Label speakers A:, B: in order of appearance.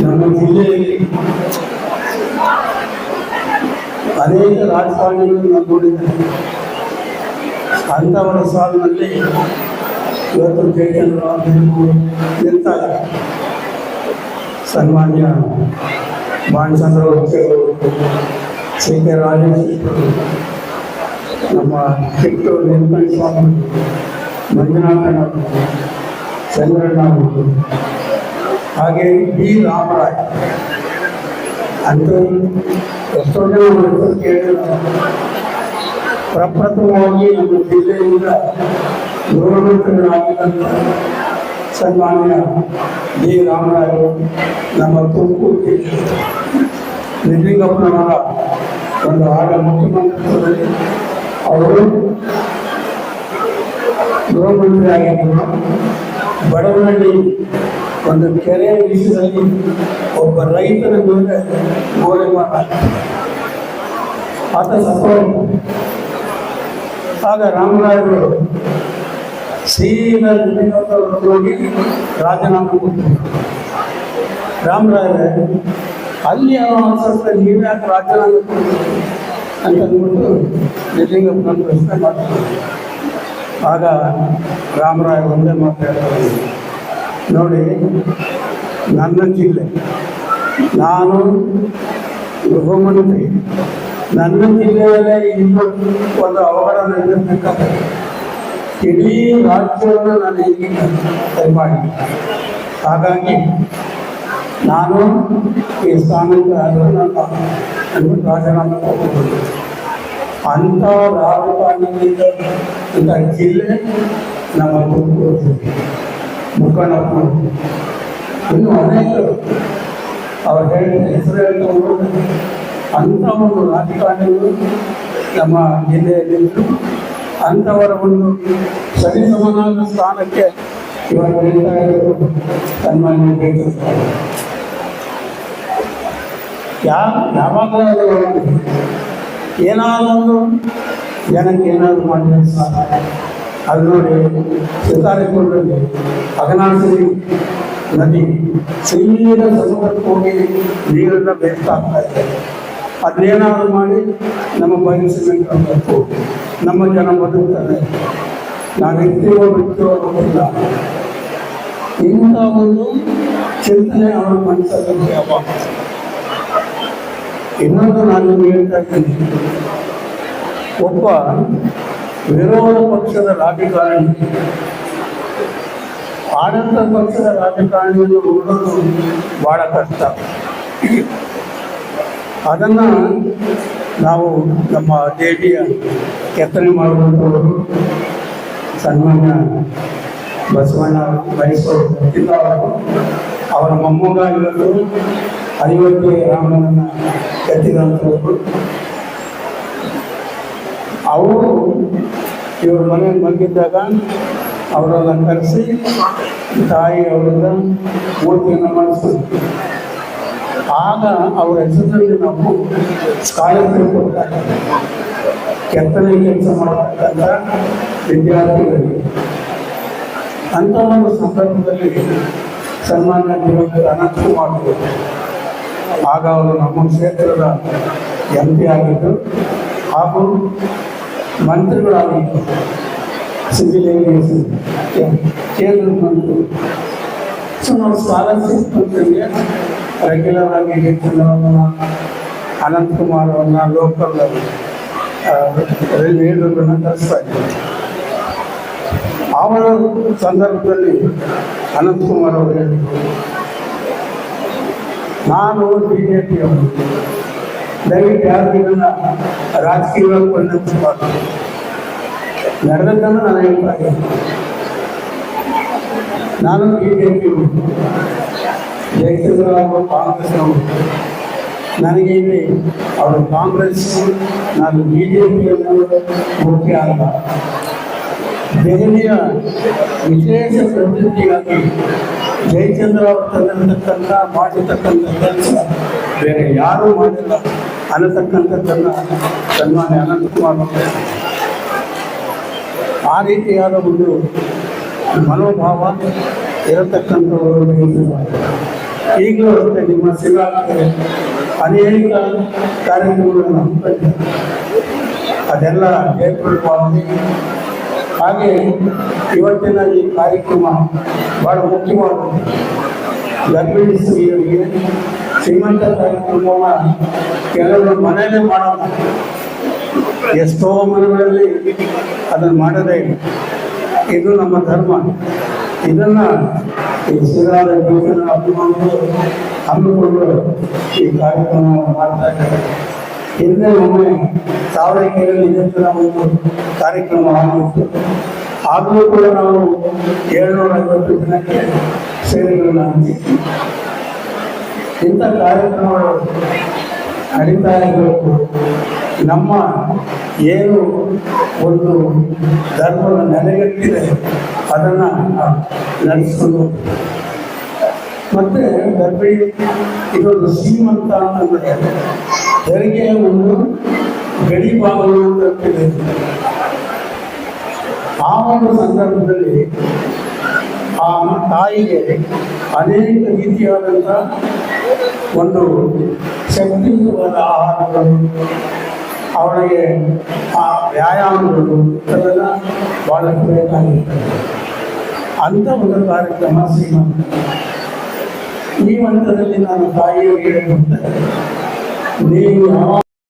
A: ನಮ್ಮ ಜಿಲ್ಲೆಯಲ್ಲಿ ಅನೇಕ ರಾಜಕಾರಣಿಗಳು ನಾವು ನೋಡಿದ್ದೇವೆ ಅಂಥವರ ಸಾಲಿನಲ್ಲಿ ಇವತ್ತು ಜಯಚಂದ್ರ ನಿಲ್ತಾರೆ ಸನ್ಮಾನ್ಯ ಬಾಣಚಂದ್ರ ಅವರು ಸಿ ಕೆ ರಾಜೇಶ್ವರ ನಮ್ಮ ಕಿತ್ತೂರು ವೆಂಕಟ ಸ್ವಾಮಿ ಮಂಜುನಾಥನವರು ಚಂದ್ರಣ್ಣವರು ಹಾಗೆ ಬಿ ರಾಮರಾಯ್ ಅಂತ ಎಷ್ಟೋ ಜನ ಅವ್ರ ಹೆಸರು ಕೇಳಿಲ್ಲ ಪ್ರಪ್ರಥಮವಾಗಿ ನಮ್ಮ ಜಿಲ್ಲೆಯಿಂದ ಗೃಹಮಂತ್ರಿಗಳಾಗಿದ್ದಂಥ ಸನ್ಮಾನ್ಯ ಡಿ ರಾಮರಾಯರು ನಮ್ಮ ತುಮಕೂರು ಜಿಲ್ಲೆ ನಿಜಲಿಂಗಪ್ಪನವರ ಒಂದು ಆಗ ಮುಖ್ಯಮಂತ್ರಿತ್ವದಲ್ಲಿ ಅವರು ಗೃಹಮಂತ್ರಿ ಆಗಿದ್ದರು ಬಡವನಲ್ಲಿ ಒಂದು ಕೆರೆ ವಿಷಯದಲ್ಲಿ ಒಬ್ಬ ರೈತನ ಮೇಲೆ ಗೋಡೆ ಮಾಡ ಆತ ಆಗ ರಾಮರಾಯರು ಸೀದಾ ಹೋಗಿ ರಾಜೀನಾಮೆ ರಾಮರಾಯರೇ, ಅಲ್ಲಿ ಸ್ವಲ್ಪ ನೀವೇ ಯಾಕೆ ರಾಜೀನಾಮೆ ಅಂತಂದ್ಬಿಟ್ಟು ಅಂತ ಅಂದ್ಬಿಟ್ಟು ನಿಜಲಿಂಗಪ್ಪನ ಪ್ರಶ್ನೆ ಮಾಡ್ತಾರೆ ಆಗ ರಾಮರಾಯ ಒಂದೇ ಮಾತಾಡ್ತಾರೆ ನೋಡಿ, ನನ್ನ ಜಿಲ್ಲೆ ನಾನು ಗೃಹಮಂತ್ರಿ ನನ್ನ ಜಿಲ್ಲೆಯಲ್ಲೇ ಇನ್ನೂ ಒಂದು ಅವಘಡ ನಡೆದಿರ್ಬೇಕಾದ್ರೆ ಇಡೀ ರಾಜ್ಯವನ್ನು ನಾನು ಈಗ ಮಾಡಿ ಹಾಗಾಗಿ ನಾನು ಈ ಸ್ಥಾನಕ್ಕೆ ನಾನು ರಾಜೀನಾಮೆ ಕೊಟ್ಟಿದ್ದೀನಿ ಅಂಥ ರಾಜಕಾರಣದಿಂದ ಇಂಥ ಜಿಲ್ಲೆ ನಮ್ಮ ತುಮಕೂರು ಮುಖಂಡಪ್ಪ ಇನ್ನು ಅನೇಕರು ಅವ್ರು ಹೇಳಿದ ಹೆಸರು ಅಂಥ ಒಂದು ರಾಜಕಾರಣಿಗಳು ನಮ್ಮ ಜಿಲ್ಲೆಯಲ್ಲಿದ್ದು ಅಂಥವರ ಒಂದು ಸರಿಸಮನಾದ ಸ್ಥಾನಕ್ಕೆ ಇವರು ಬೆಳೀತಾ ಇರೋದು ಸನ್ಮಾನ್ಯ ಬೇಕಿರ್ತಾರೆ ಯಾ, ಯಾವಾಗಲೂ ಏನಾದರೂ ಜನಕ್ಕೆ ಏನಾದರೂ ಮಾಡಿದ್ರೆ ಸಾಕು. ಅದು ನೋಡಿ ಸಿತಾರಿಕೊಂಡಲ್ಲಿ ಅಗನಾಸಿರಿ ನದಿ ಸೀದ ಸಮುದ್ರಕ್ಕೆ ಹೋಗಿ ನೀರನ್ನ ಬೇಕಾಗ್ತಾ ಇದೆ. ಅದನ್ನೇನಾದ್ರು ಮಾಡಿ ನಮ್ಮ ಬಯಸಿಮೆಂಟ್ ಆಗಬೇಕು ನಮ್ಮ ಜನ ಬದುಕ್ತಾರೆ. ನಾನು ಇರ್ತೀವೋ ಬಿಡ್ತೀವೋ ಗೊತ್ತಿಲ್ಲ ಇಂಥ ಒಂದು ಚಿಂತನೆ ಅವರ ಮನಸ್ಸಲ್ಲಿ ಯಾವಾಗ ಇನ್ನೊಂದು ನಾನು ಹೇಳ್ತಾ ಇದ್ದೀನಿ. ಒಬ್ಬ ವಿರೋಧ ಪಕ್ಷದ ರಾಜಕಾರಣಿ ಆಡಳಿತ ಪಕ್ಷದ ರಾಜಕಾರಣಿಯನ್ನು ಹುಡುಗರು ಬಹಳ ಕಷ್ಟ. ಅದನ್ನು ನಾವು ನಮ್ಮ ದೇವಿಯ ಕೆತ್ತನೆ ಮಾಡುವಂಥವರು ಸನ್ಮಾನ್ಯ ಬಸವಣ್ಣ ಮೈಸೂರು ಅವರ. ಮೊಮ್ಮಗ ಇವತ್ತು ಐವತ್ತು ರಾಮನನ್ನ ಕೆತ್ತಿದಂಥವರು. ಅವರು ಇವ್ರ ಮನೆಗೆ ಬಂದಿದ್ದಾಗ ಅವರೆಲ್ಲ ಕರೆಸಿ, ತಾಯಿ ಅವರಿಂದ ಮೂರ್ತಿಯನ್ನು ಮಾಡಿಸ್ತೀವಿ ಆಗ ಅವರ ಹೆಸರಲ್ಲಿ ನಾವು ಸ್ಕಾಲರ್ಶಿಪ್ ಕೊಡ್ತಾರೆ ಕೆತ್ತನೆ ಕೆಲಸ ಮಾಡತಕ್ಕಂಥ ವಿದ್ಯಾರ್ಥಿಗಳಿಗೆ ಅಂಥ ಒಂದು ಸಂದರ್ಭದಲ್ಲಿ ಸನ್ಮಾನ್ಯ ದಿವಂಗತ ಅನಂತಕುಮಾರ್ ಅವರು, ಆಗ ಅವರು ನಮ್ಮ ಕ್ಷೇತ್ರದ ಎಂ ಪಿ ಆಗಿದ್ದು ಹಾಗೂ ಮಂತ್ರಿಗಳಾಗಿದ್ದು ಸಿವಿಲ್ ಏವಿಯೇಷನ್ ಕೇಂದ್ರ ಮಂತ್ರಿ ಸೊ ನಾವು ಸ್ಕಾಲರ್ಶಿಪ್ ಮಂತ್ರಿಗೆ ರೆಗ್ಯುಲರ್ ಆಗಿ ಹೆಚ್ಚಿನವರನ್ನ ಅನಂತಕುಮಾರ್ ಅವ್ರನ್ನ ಲೋಕಲ್ ಲೀಡರ್ಗಳನ್ನ ಕಳಿಸ್ತಾ ಇದ್ದೀವಿ ಅವರ ಸಂದರ್ಭದಲ್ಲಿ ಅನಂತಕುಮಾರ್ ಅವರು ಹೇಳಿದರು ನಾನು ಬಿ ಜೆ ಪಿ ಅವರು ದಯವಿಟ್ಟು ಯಾರು ಇದನ್ನ ರಾಜಕೀಯವಾಗಿ ಪರಿಣಮಿಸಬಾರ್ದು ನಡೆದದ್ದನ್ನು ನಾನು ಹೇಳ್ತಾ ಇದ್ದೀನಿ ನಾನು ಬಿ ಜೆ ಪಿ ಜಯಚಂದ್ರ ಅವರು ಕಾಂಗ್ರೆಸ್ನವರು ನನಗೆ ಇಲ್ಲಿ ಅವರು ಕಾಂಗ್ರೆಸ್ ನಾನು ಬಿ ಜೆ ಪಿಯನ್ನು ಮುಖ್ಯ ಅಲ್ಲ ದೆಹಲಿಯ ವಿಶೇಷ ಪ್ರತಿನಿಧಿಯಾಗಿ ಜಯಚಂದ್ರ ಅವರು ತಂದಿರತಕ್ಕಂಥ ಮಾಡಿರ್ತಕ್ಕಂಥ ಕೆಲಸ ಬೇರೆ ಯಾರೂ ಮಾಡಿಲ್ಲ ಅನ್ನತಕ್ಕಂಥದ್ದನ್ನು ಸನ್ಮಾನ್ಯ ಅನಂತಕುಮಾರ್ ಅವರು ಆ ರೀತಿಯಾದ ಒಂದು ಮನೋಭಾವ ಇರತಕ್ಕಂಥವರು ಈಗಲೂ ಅಷ್ಟೇ ನಿಮ್ಮ ಸೇವಾಕ್ಕೆ ಅನೇಕ ಕಾರ್ಯಕ್ರಮಗಳನ್ನು ಅದೆಲ್ಲ ಏರ್ಪಡಿಸಿ ಹಾಗೆ ಇವತ್ತಿನ ಈ ಕಾರ್ಯಕ್ರಮ ಬಹಳ ಮುಖ್ಯವಾದದ್ದು. ಗರ್ಭಿಣಿ ಸ್ತ್ರೀಯರಿಗೆ ಶ್ರೀಮಂತ ಕಾರ್ಯಕ್ರಮವನ್ನು ಕೆಲವರು ಮನೆಯಲ್ಲೇ ಮಾಡೋಣ ಎಷ್ಟೋ ಮನೆಗಳಲ್ಲಿ ಅದನ್ನು ಮಾಡದೇ ಇದು ನಮ್ಮ ಧರ್ಮ. ಇದನ್ನ ಈ ದೇವರ ಅಭಿಮಾನಿಗಳು ಹಮ್ಮಿಕೊಂಡು ಈ ಕಾರ್ಯಕ್ರಮವನ್ನು ಮಾಡ್ತಾ ಇದ್ದಾರೆ. ಹಿಂದೆ ಒಮ್ಮೆ ತಾವರೆಕೆರೆಯಲ್ಲಿ ಇದೇ ಒಂದು ಕಾರ್ಯಕ್ರಮ ಆಗಿತ್ತು ಆಗಲೂ ಕೂಡ ನಾವು ಏಳ್ನೂರ ಐವತ್ತು ಜನಕ್ಕೆ ಸೇವೆಗಳನ್ನು ಹಂಚಿದ್ವಿ ಇಂಥ ಕಾರ್ಯಕ್ರಮಗಳು ನಡೀತಾ ಇರಬೇಕು. ನಮ್ಮ ಏನು ಒಂದು ಧರ್ಮದ ನೆಲೆಗಟ್ಟಿದೆ ಅದನ್ನು ನಡೆಸಿಕೊಂಡು ಮತ್ತೆ ಗರ್ಭಿಣಿ ಇದೊಂದು ಸೀಮಂತ ಅಂತಂದರೆ ಹೆರಿಗೆ ಒಂದು ಗಡಿ ಭಾಗಗಳು ಅಂತ ಇದೆ. ಆ ಒಂದು ಸಂದರ್ಭದಲ್ಲಿ ಆ ತಾಯಿಗೆ ಅನೇಕ ರೀತಿಯಾದಂಥ ಒಂದು ಶಕ್ತಿಯುತವಾದ ಆಹಾರಗಳು ಅವಳಿಗೆ ಆ ವ್ಯಾಯಾಮಗಳು ಇಂಥವೆಲ್ಲ ಬಹಳಷ್ಟು ಬೇಕಾಗಿರ್ತದೆ. ಅಂತ ಒಂದು ಕಾರ್ಯಕ್ರಮ ಶ್ರೀಮಂತ. ಈ ಹಂತದಲ್ಲಿ ನಾನು ತಾಯಿಯವರಿಗೆ ಹೇಳ್ತೇನೆ ನೀವು ಯಾವ